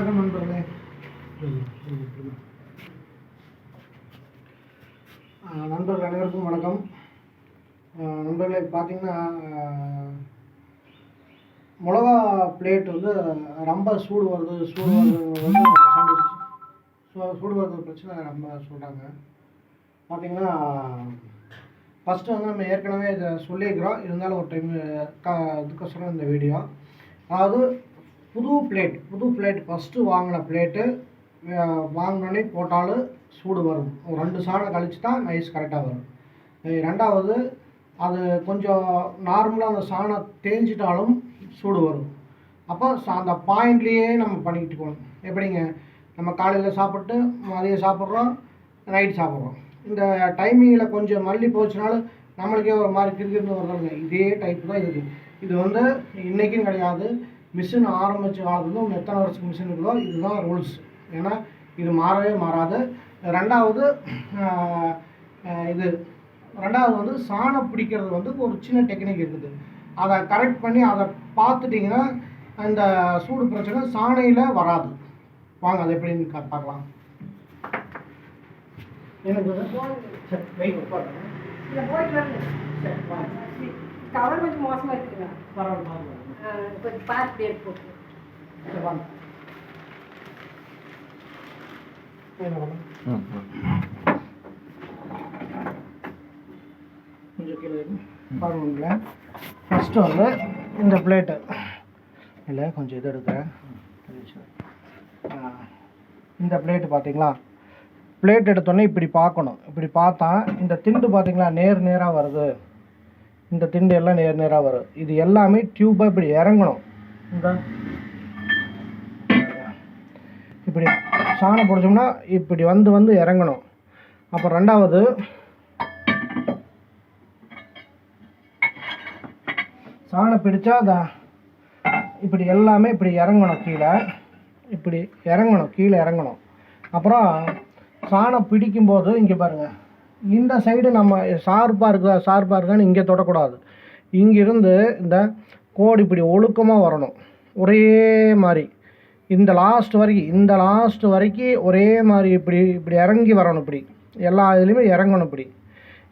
வணக்கம் நண்பர்களே. நண்பர்கள் அனைவருக்கும் வணக்கம். நண்பர்களே பார்த்தீங்கன்னா மிளகா பிளேட் வந்து ரொம்ப சூடு வருது சூடு வருது வந்து சூ- சூடு வருது பிரச்சனை ரொம்ப சொல்கிறாங்க பார்த்தீங்கன்னா ஃபஸ்ட்டு வந்து நம்ம ஏற்கனவே இதை சொல்லியிருக்கிறோம். இருந்தாலும் ஒரு டைம் க இதுக்கொசரம் இந்த வீடியோ அதாவது புது பிளேட் புது பிளேட் ஃபஸ்ட்டு வாங்கின பிளேட்டு வாங்கினோடனே போட்டாலும் சூடு வரும். ஒரு ரெண்டு சாணம் கழிச்சு தான் நைஸ் கரெக்டாக வரும். ரெண்டாவது அது கொஞ்சம் நார்மலாக அந்த சாணம் தேஞ்சிட்டாலும் சூடு வரும். அப்போ அந்த பாயிண்ட்லேயே நம்ம பண்ணிக்கிட்டு போகணும். எப்படிங்க? நம்ம காலையில் சாப்பிட்டு மதியம் சாப்பிட்றோம் நைட் சாப்பிட்றோம். இந்த டைமிங்கில் கொஞ்சம் மல்லி போச்சுனாலும் நம்மளுக்கே ஒரு மாதிரி கிரிக்கிருந்து வருதுங்க. இதே டைப் தான் இருக்குது. இது வந்து இன்றைக்கும் கிடையாது. மிஷின் ஆரம்பித்த காலத்துல இன்னும் எத்தனை வருஷத்துக்கு மிஷின் இருக்குதோ இதுதான் ரூல்ஸ் ஏன்னா இது மாறவே மாறாது. ரெண்டாவது இது ரெண்டாவது வந்து சாணம் பிடிக்கிறது வந்து ஒரு சின்ன டெக்னிக் இருக்குது. அதை கரெக்ட் பண்ணி அதை பார்த்துட்டிங்கன்னா அந்த சூடு பிரச்சனை சாணையில் வராது. வாங்க அது எப்படின்னு பார்க்கலாம். எனக்கு கவர் கொஞ்சம் மோசமாக இருக்குங்க பரவாயில்ல. கொஞ்சம் பார்த்து பேர் போட்டு. சரி வாங்க. என்ன பண்ணலாம் கொஞ்சம் கீழே பாருங்களேன் ஃபஸ்ட்டு வந்து இந்த பிளேட்டு இல்லை கொஞ்சம் இது எடுக்கிறேன் இந்த பிளேட்டு பார்த்தீங்களா? பிளேட் எடுத்தோன்னே இப்படி பார்க்கணும். இப்படி பார்த்தா இந்த திண்டு பார்த்தீங்களா நேர் நேராக வருது. இந்த திண்டு எல்லாம் நேர் நேராக வரும். இது எல்லாமே டியூப்பாக இப்படி இறங்கணும். இந்த. இப்படி சாணம் பிடிச்சோம்னா இப்படி வந்து வந்து இறங்கணும். அப்போ ரெண்டாவது சாணம் பிடிச்சா அந்த இப்படி எல்லாமே இப்படி இறங்கணும் கீழே. இப்படி இறங்கணும் கீழே இறங்கணும். அப்புறம் சாணம் பிடிக்கும்போது இங்கே பாருங்கள் இந்த சைடு நம்ம சார்பாக இருக்கா சார்பாக இருக்கான்னு இங்கே தொடக்கூடாது. இங்கிருந்து இந்த கோடு இப்படி ஒழுக்கமாக வரணும். ஒரே மாதிரி. இந்த லாஸ்ட் வரைக்கும் இந்த லாஸ்ட் வரைக்கும் ஒரே மாதிரி இப்படி இப்படி இறங்கி வரணும் இப்படி. எல்லா இதுலேயுமே இறங்கணும் இப்படி.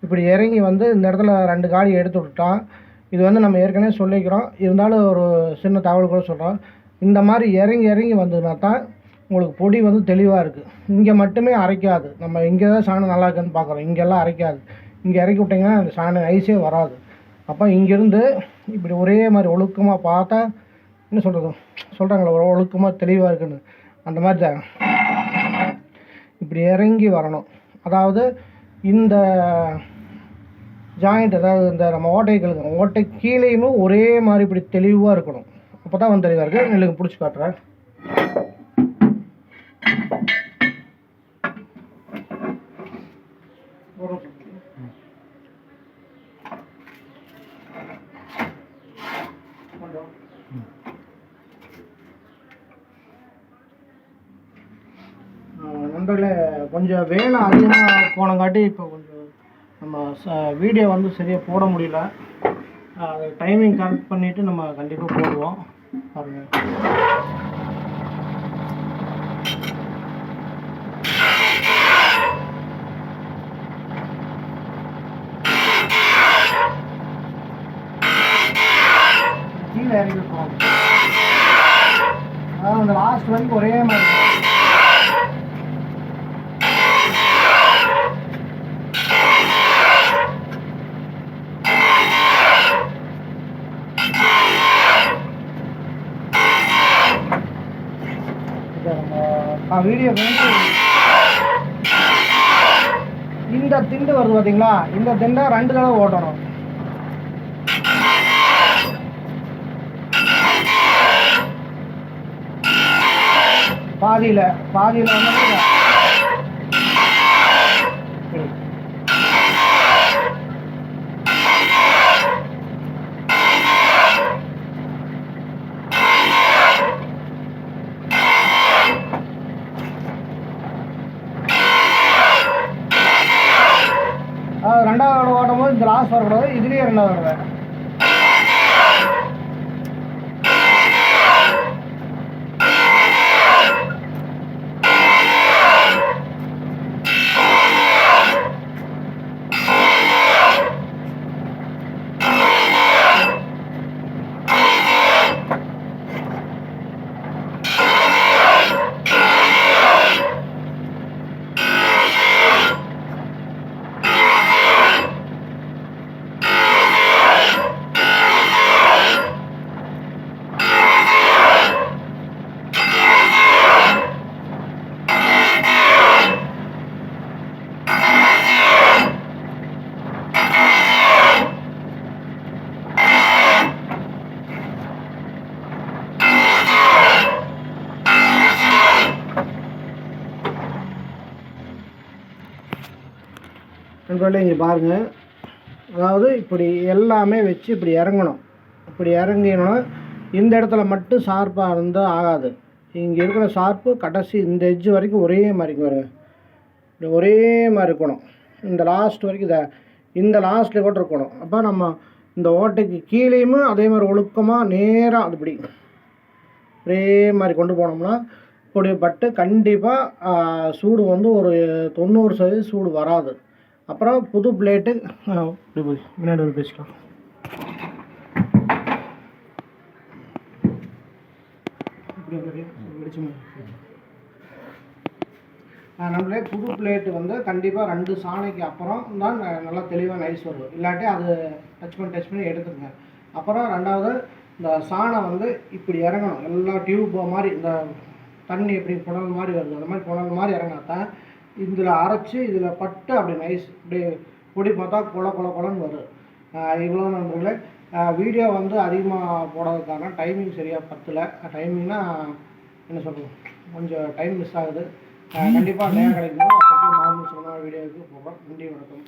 இப்படி இறங்கி வந்து இந்த இடத்துல ரெண்டு காடி எடுத்து விட்டுட்டா இது வந்து நம்ம ஏற்கனவே சொல்லிக்கிறோம். இருந்தாலும் ஒரு சின்ன தகவல் கூட சொல்கிறோம் இந்த மாதிரி இறங்கி இறங்கி வந்ததுனா தான் உங்களுக்கு பொடி வந்து தெளிவாக இருக்குது இங்கே மட்டுமே அரைக்காது. நம்ம இங்கே தான் சாணம் நல்லா இருக்குன்னு பார்க்குறோம் இங்கெல்லாம் அரைக்காது. இங்கே இறக்கி விட்டிங்கன்னா அந்த சாணம் ஐஸே வராது. அப்போ இங்கேருந்து இப்படி ஒரே மாதிரி ஒழுக்கமாக பார்த்தா என்ன சொல்கிறது சொல்கிறாங்களே ஒரு ஒழுக்கமாக தெளிவாக இருக்குன்னு. அந்த மாதிரி தான். இப்படி இறங்கி வரணும். அதாவது இந்த ஜாயிண்ட் அதாவது இந்த நம்ம ஓட்டைகளுக்கு ஓட்டை கீழேயுமே ஒரே மாதிரி இப்படி தெளிவாக இருக்கணும். அப்போ தான் வந்து தெளிவாக இருக்குது எனக்கு பிடிச்சி காட்டுறேன். நண்பர்களே கொஞ்சம் வேலை அதிகமாக போனங்காட்டி இப்போ கொஞ்சம் நம்ம ச வீடியோ வந்து சரியாக போட முடியல. டைமிங் கரெக்ட் பண்ணிவிட்டு நம்ம கண்டிப்பாக போடுவோம். பாருங்கள் கீழே இறங்கி அதாவது அந்த லாஸ்ட் வரைக்கும் ஒரே மாதிரி. வீடியோ இந்த திண்டு வருது பார்த்தீங்களா இந்த திண்டை ரெண்டு தடவை ஓட்டணும். பாதியில் பாதியில் வந்து ரெண்டாவது ஓட்டும் போது இந்த லாஸ் வரக்கூடாது இதுலேயே ரெண்டாவது வரக்கூடாது நண்பர்களே இங்கே பாருங்கள் அதாவது இப்படி எல்லாமே வச்சு இப்படி இறங்கணும். இப்படி இறங்கினோம்னா இந்த இடத்துல மட்டும் ஷார்ப்பாக இருந்தால் ஆகாது. இங்கே இருக்கிற ஷார்ப்பு கடைசி இந்த எட்ஜ் வரைக்கும் ஒரே மாதிரி வருங்க இப்படி ஒரே மாதிரி இருக்கணும். இந்த லாஸ்ட் வரைக்கும் இதை இந்த லாஸ்ட்டில் கூட இருக்கணும். அப்போ நம்ம இந்த ஓட்டைக்கு கீழேயுமே அதே மாதிரி ஒழுக்கமாக நேராக அது இப்படி ஒரே மாதிரி கொண்டு போனோம்னா இப்படி பட்டு கண்டிப்பாக சூடு வந்து ஒரு தொண்ணூறு சதவீதம் சூடு வராது. அப்புறம் புது பிளேட்டு இப்படி போய் முன்னாடி வந்து பேசிக்கலாம். இப்படி நம்மளே புது பிளேட்டு வந்து கண்டிப்பாக ரெண்டு சாணைக்கு அப்புறம் தான் நல்லா தெளிவாக நைஸ் வரும். இல்லாட்டி அது டச் பண்ணி டச் பண்ணி எடுத்துருங்க அப்புறம் ரெண்டாவது இந்த சாணம் வந்து இப்படி இறங்கணும். எல்லா டியூப் மாதிரி இந்த தண்ணி எப்படி புனல் மாதிரி வருது அந்த மாதிரி புனல் மாதிரி இறங்கினாதான் இதில் அரைச்சி இதில் பட்டு அப்படி நைஸ் இப்படி பொடி பார்த்தா கொல கொல கொலன்னு வரும். இவ்வளோ நண்பர்களே. வீடியோ வந்து அதிகமாக போடுறதுக்கான டைமிங் சரியாக பத்தில். டைமிங்னா என்ன சொல்கிறது கொஞ்சம் டைம் மிஸ் ஆகுது. கண்டிப்பாக நேரம் கிடைக்கும் அப்போ மாமூல் சொன்ன வீடியோவுக்கு போகிறோம் நன்றி வணக்கம்.